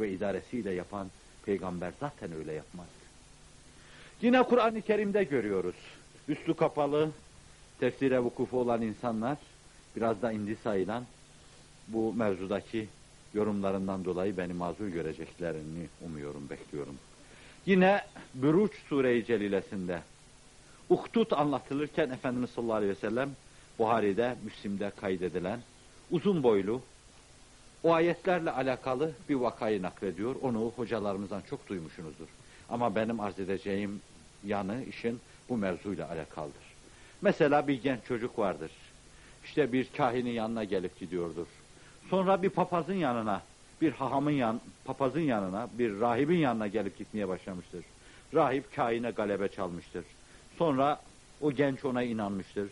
ve idaresiyle yapan peygamber zaten öyle yapmazdı. Yine Kur'an-ı Kerim'de görüyoruz. Üstü kapalı, tefsire vukufu olan insanlar biraz da indi sayılan bu mevzudaki yorumlarından dolayı beni mazur göreceklerini umuyorum, bekliyorum. Yine Büruç Sure-i Celilesinde Uhtut anlatılırken Efendimiz sallallahu aleyhi ve sellem Buhari'de, Müslim'de kaydedilen uzun boylu o ayetlerle alakalı bir vakayı naklediyor. Onu hocalarımızdan çok duymuşsunuzdur. Ama benim arz edeceğim yanı işin bu mevzuyla alakalıdır. Mesela bir genç çocuk vardır. İşte bir kahinin yanına gelip gidiyordur. Sonra bir papazın yanına, bir hahamın yan, papazın yanına, bir rahibin yanına gelip gitmeye başlamıştır. Rahip kahine galebe çalmıştır. Sonra o genç ona inanmıştır.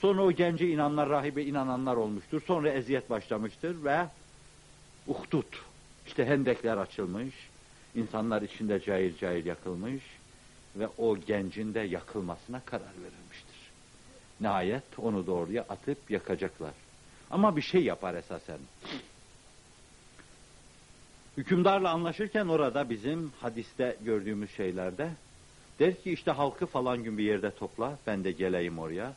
Sonra o gence inanlar, rahibe inananlar olmuştur. Sonra eziyet başlamıştır ve uhdut, işte hendekler açılmış, insanlar içinde cahil cahil yakılmış ve o gencin de yakılmasına karar verilmiştir. Nihayet onu doğruya atıp yakacaklar. Ama bir şey yapar esasen. Hükümdarla anlaşırken orada bizim hadiste gördüğümüz şeylerde der ki işte halkı falan gün bir yerde topla ben de geleyim oraya.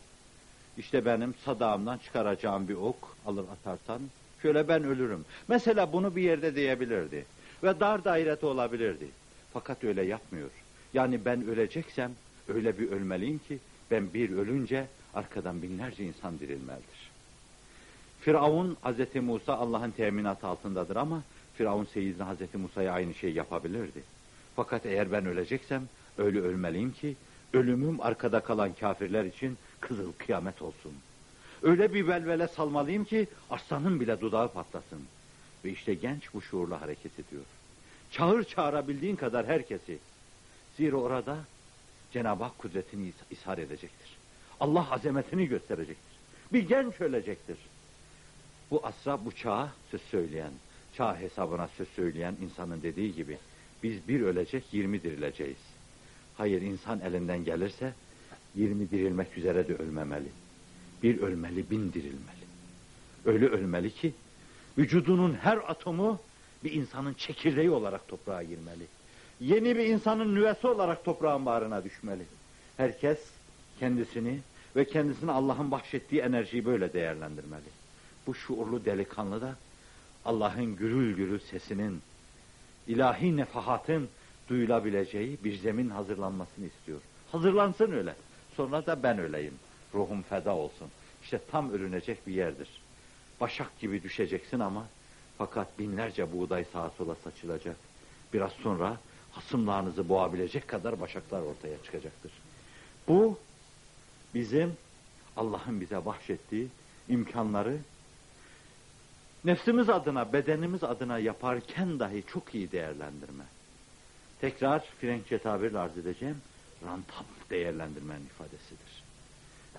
İşte benim sadağımdan çıkaracağım bir ok alır atarsan şöyle ben ölürüm. Mesela bunu bir yerde diyebilirdi ve dar daireti olabilirdi. Fakat öyle yapmıyor. Yani ben öleceksem öyle bir ölmeliyim ki ben bir ölünce arkadan binlerce insan dirilmelidir. Firavun Hazreti Musa Allah'ın teminatı altındadır ama Firavun Seyyidine Hazreti Musa'ya aynı şey yapabilirdi. Fakat eğer ben öleceksem öyle ölmeliyim ki ölümüm arkada kalan kafirler için kızıl kıyamet olsun. Öyle bir velvele salmalıyım ki aslanın bile dudağı patlasın. Ve işte genç bu şuurla hareket ediyor. Çağır çağırabildiğin kadar herkesi. Zira orada Cenab-ı Hak kudretini ishar edecektir. Allah azametini gösterecektir. Bir genç ölecektir. Bu asra bu çağa söz söyleyen, çağ hesabına söz söyleyen insanın dediği gibi biz bir ölecek yirmi dirileceğiz. Hayır insan elinden gelirse yirmi dirilmek üzere de ölmemeli. Bir ölmeli bin dirilmeli. Öyle ölmeli ki vücudunun her atomu bir insanın çekirdeği olarak toprağa girmeli. Yeni bir insanın nüvesi olarak toprağın bağrına düşmeli. Herkes kendisini ve kendisine Allah'ın bahşettiği enerjiyi böyle değerlendirmeli. Bu şuurlu delikanlı da Allah'ın gürül gürül sesinin, ilahi nefahatın duyulabileceği bir zemin hazırlanmasını istiyor. Hazırlansın öyle. Sonra da ben öleyim. Ruhum feda olsun. İşte tam ölünecek bir yerdir. Başak gibi düşeceksin ama fakat binlerce buğday sağa sola saçılacak. Biraz sonra hasımlarınızı boğabilecek kadar başaklar ortaya çıkacaktır. Bu bizim Allah'ın bize bahşettiği imkanları nefsimiz adına, bedenimiz adına yaparken dahi çok iyi değerlendirme. Tekrar Frenkçe tabirle arz edeceğim, rantam değerlendirmenin ifadesidir.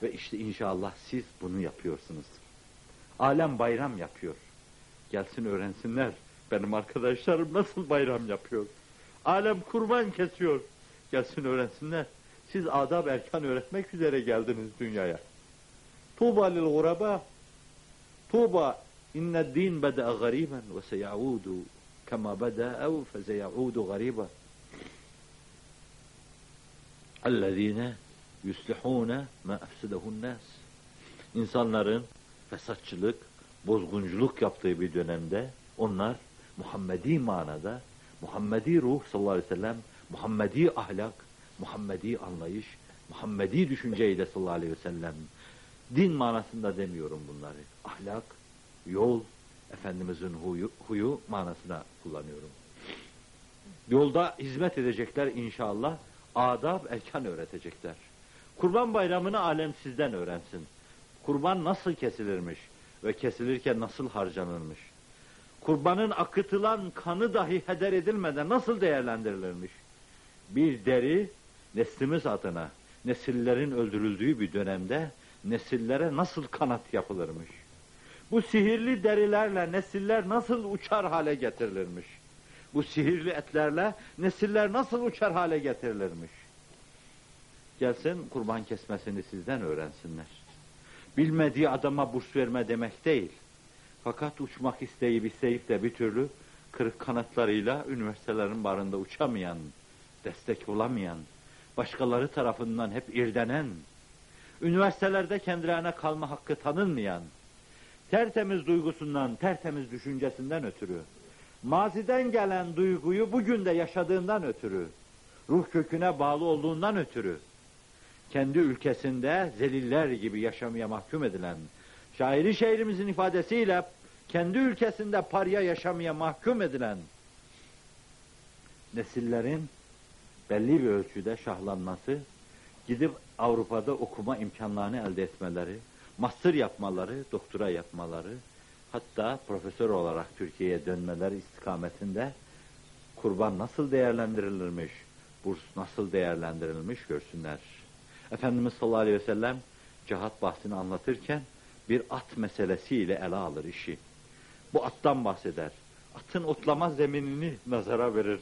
Ve işte inşallah siz bunu yapıyorsunuz. Alem bayram yapıyor. Gelsin öğrensinler. Benim arkadaşlarım nasıl bayram yapıyor. Alem kurban kesiyor. Gelsin öğrensinler. Siz adab erkan öğretmek üzere geldiniz dünyaya. Tuğba lil guraba. Tuğba inne din beda'a gariben ve seyaudu kema beda'ev fe seyaudu gariba. اَلَّذ۪ينَ yuslihune ma efsedehun nas. İnsanların fesatçılık, bozgunculuk yaptığı bir dönemde onlar Muhammedi manada, Muhammedi ruh sallallahu aleyhi ve sellem, Muhammedi ahlak, Muhammedi anlayış, Muhammedi düşünceyle sallallahu aleyhi ve sellem. Din manasında demiyorum bunları. Ahlak, yol, Efendimizin huyu, huyu manasına kullanıyorum. Yolda hizmet edecekler inşallah, adab, erkan öğretecekler. Kurban bayramını alem sizden öğrensin. Kurban nasıl kesilirmiş ve kesilirken nasıl harcanırmış? Kurbanın akıtılan kanı dahi heder edilmeden nasıl değerlendirilirmiş? Bir deri neslimiz adına, nesillerin öldürüldüğü bir dönemde nesillere nasıl kanat yapılırmış? Bu sihirli derilerle nesiller nasıl uçar hale getirilirmiş? Bu sihirli etlerle nesiller nasıl uçar hale getirilirmiş? Gelsin kurban kesmesini sizden öğrensinler. Bilmediği adama burs verme demek değil. Fakat uçmak isteyip isteyip de bir türlü kırık kanatlarıyla üniversitelerin barında uçamayan, destek bulamayan, başkaları tarafından hep irdenen, üniversitelerde kendilerine kalma hakkı tanınmayan, tertemiz duygusundan, tertemiz düşüncesinden ötürü, maziden gelen duyguyu bugün de yaşadığından ötürü, ruh köküne bağlı olduğundan ötürü, kendi ülkesinde zeliller gibi yaşamaya mahkum edilen, şairi şehrimizin ifadesiyle kendi ülkesinde parya yaşamaya mahkum edilen nesillerin belli bir ölçüde şahlanması, gidip Avrupa'da okuma imkanlarını elde etmeleri, master yapmaları, doktora yapmaları, hatta profesör olarak Türkiye'ye dönmeleri istikametinde kurban nasıl değerlendirilirmiş, burs nasıl değerlendirilmiş görsünler. Efendimiz sallallahu aleyhi ve sellem cihat bahsini anlatırken bir at meselesiyle ele alır işi. Bu attan bahseder. Atın otlama zeminini nazara verir.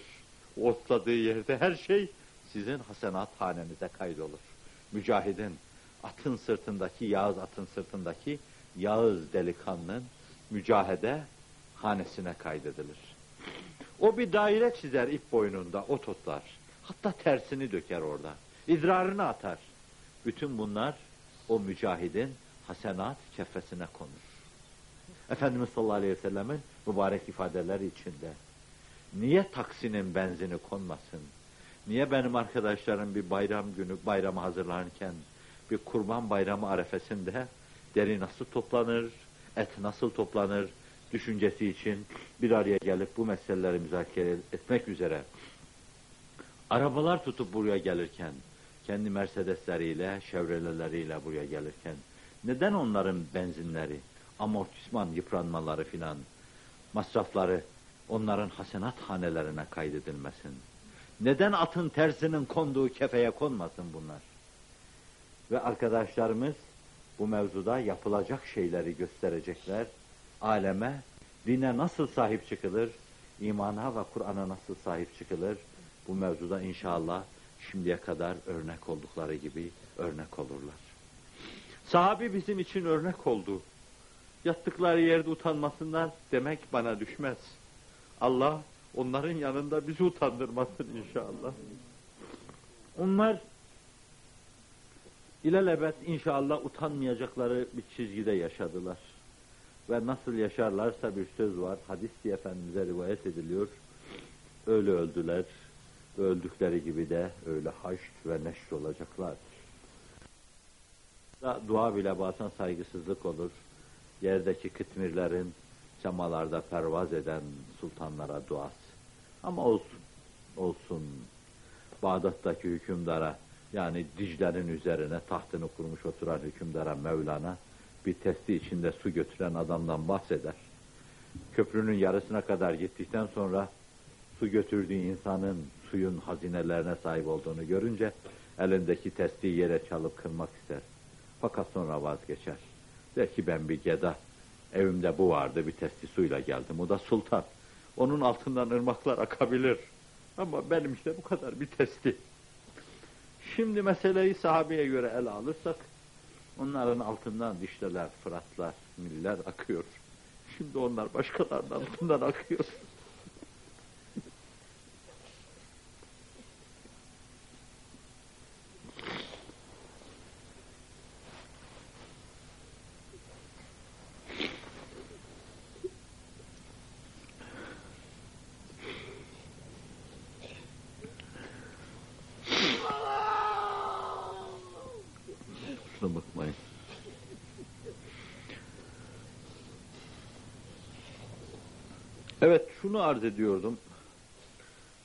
O otladığı yerde her şey sizin hasenat hanenize kaydolur. Mücahidin, atın sırtındaki, Yağız atın sırtındaki Yağız delikanlının mücahede hanesine kaydedilir. O bir daire çizer ip boynunda, ot otlar. Hatta tersini döker orada. İdrarını atar. Bütün bunlar o mücahidin hasenat kefesine konur. Efendimiz sallallahu aleyhi ve sellemin mübarek ifadeleri içinde. Niye taksinin benzini konmasın? Niye benim arkadaşlarım bir bayram günü bayrama hazırlanırken bir kurban bayramı arefesinde deri nasıl toplanır, et nasıl toplanır düşüncesi için bir araya gelip bu meseleleri müzakere etmek üzere arabalar tutup buraya gelirken kendi Mercedesleriyle, Chevrolet'leriyle buraya gelirken neden onların benzinleri, amortisman yıpranmaları filan, masrafları onların hasenat hanelerine kaydedilmesin? Neden atın tersinin konduğu kefeye konmasın bunlar? Ve arkadaşlarımız bu mevzuda yapılacak şeyleri gösterecekler. Aleme, dine nasıl sahip çıkılır, imana ve Kur'an'a nasıl sahip çıkılır, bu mevzuda inşallah şimdiye kadar örnek oldukları gibi örnek olurlar. Sahabi bizim için örnek oldu. Yattıkları yerde utanmasınlar demek bana düşmez. Allah onların yanında bizi utandırmasın inşallah. Onlar ilelebet inşallah utanmayacakları bir çizgide yaşadılar. Ve nasıl yaşarlarsa bir söz var, hadis diye Efendimiz'e rivayet ediliyor. Öyle öldüler, öldükleri gibi de öyle haşt ve neşr olacaklar. Dua bile bazen saygısızlık olur. Yerdeki kıtmirlerin semalarda pervaz eden sultanlara duası. Ama olsun, olsun. Bağdat'taki hükümdara, yani Dicle'nin üzerine tahtını kurmuş oturan hükümdara Mevlana, bir testi içinde su götüren adamdan bahseder. Köprünün yarısına kadar gittikten sonra su götürdüğü insanın suyun hazinelerine sahip olduğunu görünce elindeki testiyi yere çalıp kırmak ister. Fakat sonra vazgeçer. Der ki ben bir geda, evimde bu vardı bir testi suyla geldim. O da sultan. Onun altından ırmaklar akabilir. Ama benim işte bu kadar bir testi. Şimdi meseleyi sahabeye göre ele alırsak, onların altından dişleler, fıratlar, miller akıyor. Şimdi onlar başkalarının altından akıyor. Kusura bakmayın. Evet şunu arz ediyordum.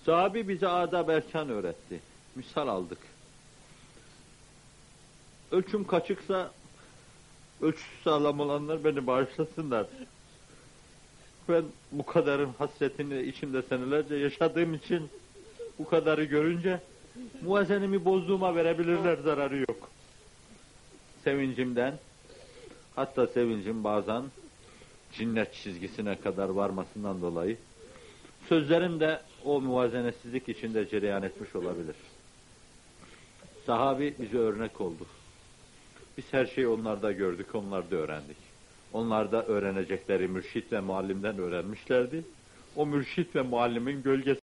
Sahabi bize adab erkan öğretti. Misal aldık. Ölçüm kaçıksa ölçüsü sağlam olanlar beni bağışlasınlar. Ben bu kadarın hasretini içimde senelerce yaşadığım için bu kadarı görünce muazenemi bozduğuma verebilirler zararı yok. Sevincimden hatta sevincim bazen cinnet çizgisine kadar varmasından dolayı sözlerim de o muvazenesizlik içinde cereyan etmiş olabilir. Sahabi bize örnek oldu. Biz her şeyi onlarda gördük, onlarda öğrendik. Onlar da öğrenecekleri mürşit ve muallimden öğrenmişlerdi. o mürşit ve muallimin gölgesi